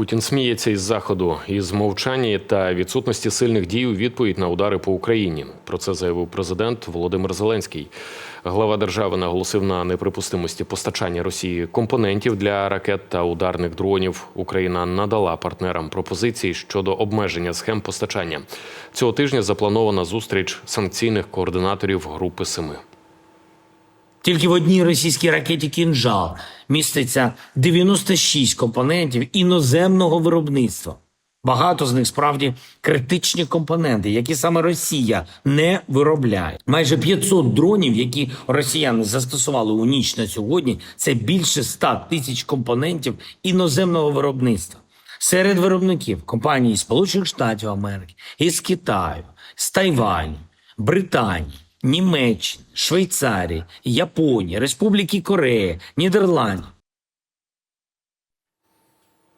Путін сміється із заходу із мовчання та відсутності сильних дій у відповідь на удари по Україні. Про це заявив президент Володимир Зеленський. Глава держави наголосив на неприпустимості постачання Росії компонентів для ракет та ударних дронів. Україна надала партнерам пропозиції щодо обмеження схем постачання. Цього тижня запланована зустріч санкційних координаторів Групи Семи. Тільки в одній російській ракеті «Кінжал» міститься 96 компонентів іноземного виробництва. Багато з них справді критичні компоненти, які саме Росія не виробляє. Майже 500 дронів, які росіяни застосували у ніч на сьогодні, це більше 100 тисяч компонентів іноземного виробництва. Серед виробників компанії Сполучених Штатів Америки, із Китаю, з Тайваню, Британії, Німеччини, Швейцарії, Японії, Республіки Корея, Нідерландів.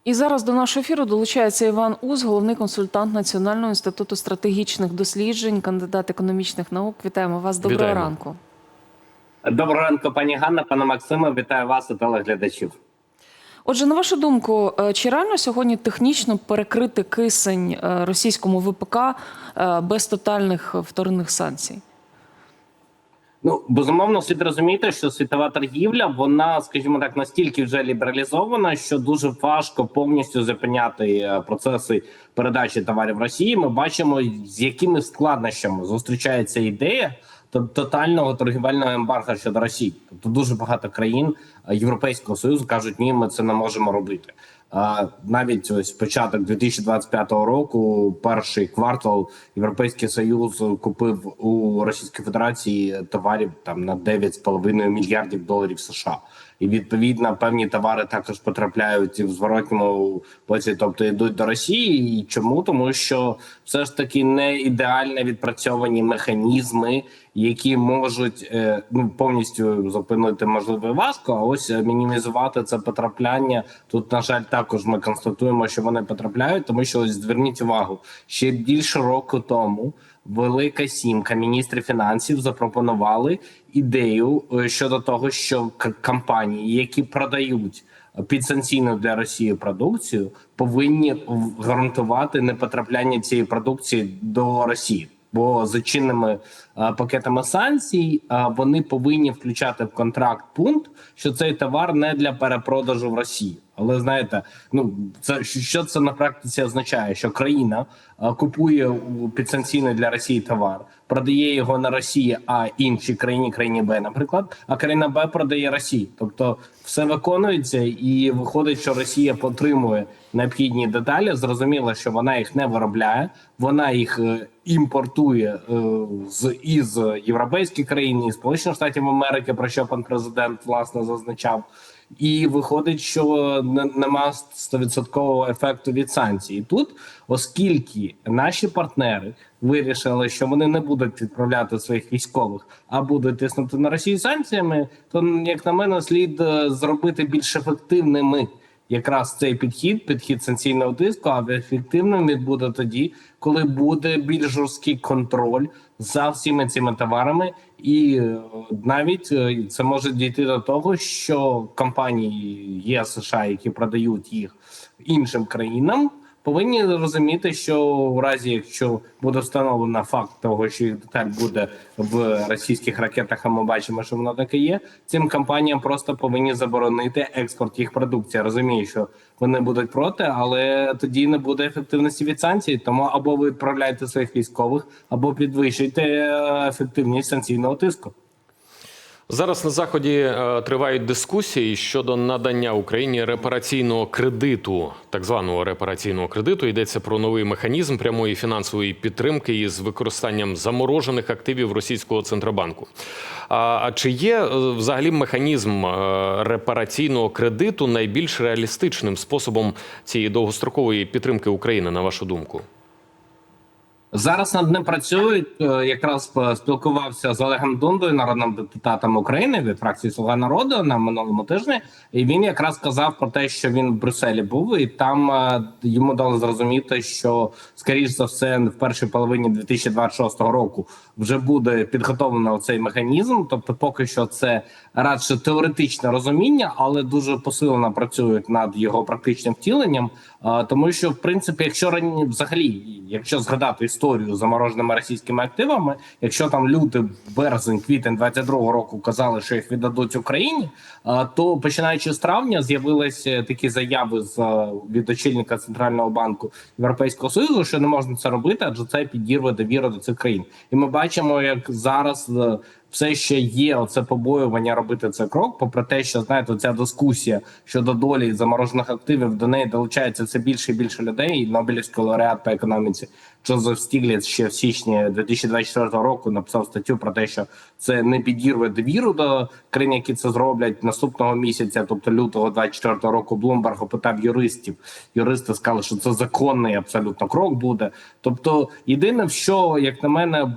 І зараз до нашого ефіру долучається Іван Уз, головний консультант Національного інституту стратегічних досліджень, кандидат економічних наук. Вітаємо вас. Доброго Вітаємо. ранку. Доброго ранку, пані Ганна, пане Максиме. Вітаю вас і телеглядачів. Отже, на вашу думку, е, чи реально сьогодні технічно перекрити кисень е, російському ВПК е, без тотальних вторинних санкцій? Ну безумовно, слід розуміти, що світова торгівля, вона, скажімо так, настільки вже лібералізована, що дуже важко повністю зупиняти е, процеси передачі товарів Росії. Ми бачимо, з якими складнощами зустрічається ідея тотального торгівельного ембарго щодо Росії. Тобто дуже багато країн е, Європейського союзу кажуть, ні, ми це не можемо робити. Навіть ось початок 2025 року, перший квартал, Європейський Союз купив у Російської Федерації товарів там на 9,5 мільярдів доларів США. І відповідно певні товари також потрапляють в зворотньому боці, тобто йдуть до Росії. І чому тому, що все ж таки не ідеально відпрацьовані механізми, які можуть е, ну повністю зупинити можливо важко. А ось мінімізувати це потрапляння. Тут на жаль, також ми констатуємо, що вони потрапляють, тому що ось зверніть увагу ще більше року тому. Велика сімка міністрів фінансів запропонували ідею е, щодо того, що компанії, які продають підсанкційну для Росії продукцію, повинні гарантувати непотрапляння цієї продукції до Росії. Бо за чинними е, пакетами санкцій е, вони повинні включати в контракт пункт, що цей товар не для перепродажу в Росії. Але знаєте, ну це що це на практиці означає, що країна е, купує підсанкційний для Росії товар, продає його на Росії, а іншій країні, країні Б, наприклад, а країна Б продає Росії. Тобто все виконується, і виходить, що Росія потримує необхідні деталі. Зрозуміло, що вона їх не виробляє, вона їх е, імпортує е, з із європейських країн і Сполучених Штатів Америки, про що пан президент власне зазначав. І виходить, що нема стовідсоткового ефекту від санкцій. Тут, оскільки наші партнери вирішили, що вони не будуть відправляти своїх військових, а будуть тиснути на Росію санкціями, то як на мене, слід е, зробити більш ефективними якраз цей підхід, підхід санкційного тиску, а ефективним він буде тоді, коли буде більш жорсткий контроль за всіми цими товарами, і е, навіть е, це може дійти до того, що компанії є США, які продають їх іншим країнам. Повинні розуміти, що в разі, якщо буде встановлено факт того, що їх деталь буде в російських ракетах, а ми бачимо, що воно таке є. Цим компаніям просто повинні заборонити експорт їх продукції. Я розумію, що вони будуть проти, але тоді не буде ефективності від санкцій. Тому або ви відправляєте своїх військових, або підвищуєте е, ефективність санкційного тиску. Зараз на заході е, тривають дискусії щодо надання Україні репараційного кредиту, так званого репараційного кредиту. Йдеться про новий механізм прямої фінансової підтримки із використанням заморожених активів російського центробанку. А, чи є е, взагалі механізм е, репараційного кредиту найбільш реалістичним способом цієї довгострокової підтримки України, на вашу думку? Зараз над ним працюють. Е, Якраз спілкувався з Олегом Дундою, народним депутатом України від фракції Слуга народу на минулому тижні. І він якраз сказав про те, що він в Брюсселі був, і там е, йому дали зрозуміти, що скоріш за все в першій половині 2026 року вже буде підготовлено цей механізм. Тобто, поки що це радше теоретичне розуміння, але дуже посилено працюють над його практичним втіленням. Е, Тому що, в принципі, якщо рані взагалі, якщо згадати історію з замороженими російськими активами, якщо там люди березень, квітень 22-го року казали, що їх віддадуть Україні, е, то починаючи з травня з'явилися такі заяви з е, від очільника центрального банку Європейського союзу, що не можна це робити, адже це підірве довіру до цих країн. І ми бачимо, як зараз. Все ще є оце побоювання робити цей крок, попри те, що знаєте, ця дискусія щодо долі заморожених активів до неї долучається все більше і більше людей. І Нобелівський лауреат по економіці Джозеф Стігліц ще в січні 2024 року написав статтю про те, що це не підірве довіру до країн, які це зроблять наступного місяця, тобто лютого 24 року. Блумберг опитав юристів. Юристи сказали, що це законний абсолютно крок буде. Тобто, єдине, що як на мене,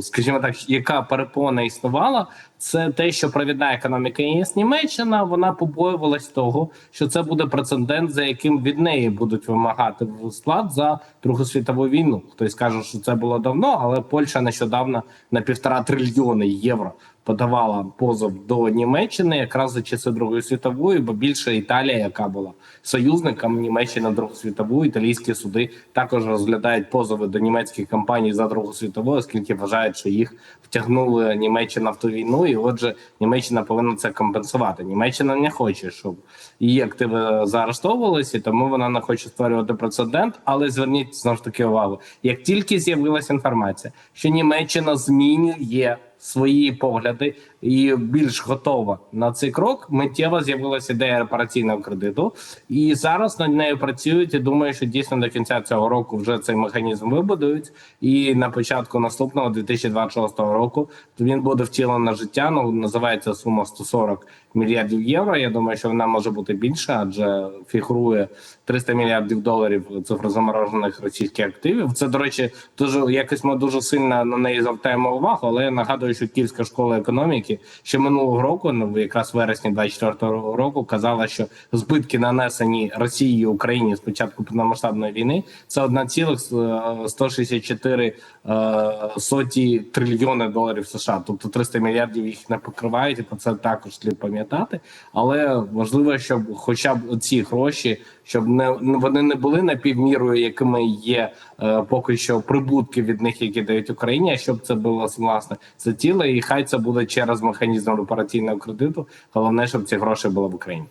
скажімо так, яка перепона існувала, це те, що провідна економіка ЄС Німеччина вона побоювалась того, що це буде прецедент, за яким від неї будуть вимагати склад за Другу світову війну. Хтось каже, що це було давно, але Польща нещодавно на півтора трильйони євро подавала позов до Німеччини якраз за часи Другої світової, бо більше Італія, яка була союзником Німеччини Другу світову, італійські суди також розглядають позови до німецьких компаній за Другу світову, оскільки вважають, що їх втягнули Німеччина в ту війну, і отже, Німеччина повинна це компенсувати. Німеччина не хоче, щоб її активи заарештовувалися, тому вона не хоче створювати прецедент. Але зверніть знову ж таки увагу: як тільки з'явилася інформація, що Німеччина змінює свої погляди і більш готова на цей крок. Миттєво з'явилася ідея репараційного кредиту, і зараз над нею працюють. І думаю, що дійсно до кінця цього року вже цей механізм вибудують. І на початку наступного 2026 року він буде втілений на життя. Ну називається сума 140 мільярдів євро. Я думаю, що вона може бути більша, адже фігурує 300 мільярдів доларів цифрозаморожених російських активів. Це до речі, дуже якось ми дуже сильно на неї звертаємо увагу. Але я нагадую, що Київська школа економіки ще минулого року, ну якраз вересні 24-го року, казала, що збитки нанесені Росії і Україні з початку повномасштабної війни це 1,164 е, соті трильйони доларів США. Тобто 300 мільярдів їх не покривають, і про це також слід пам'ятати. Але важливо, щоб хоча б ці гроші, щоб не вони не були напівмірою, якими є е, поки що прибутки від них, які дають Україні. А щоб це було власне це тіло, і хай це буде через механізм репараційного кредиту. Головне, щоб ці гроші були в Україні.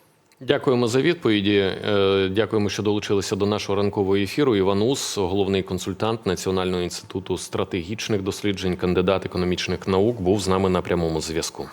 Дякуємо за відповіді. Е, Дякуємо, що долучилися до нашого ранкового ефіру. Іван Ус, головний консультант Національного інституту стратегічних досліджень, кандидат економічних наук, був з нами на прямому зв'язку.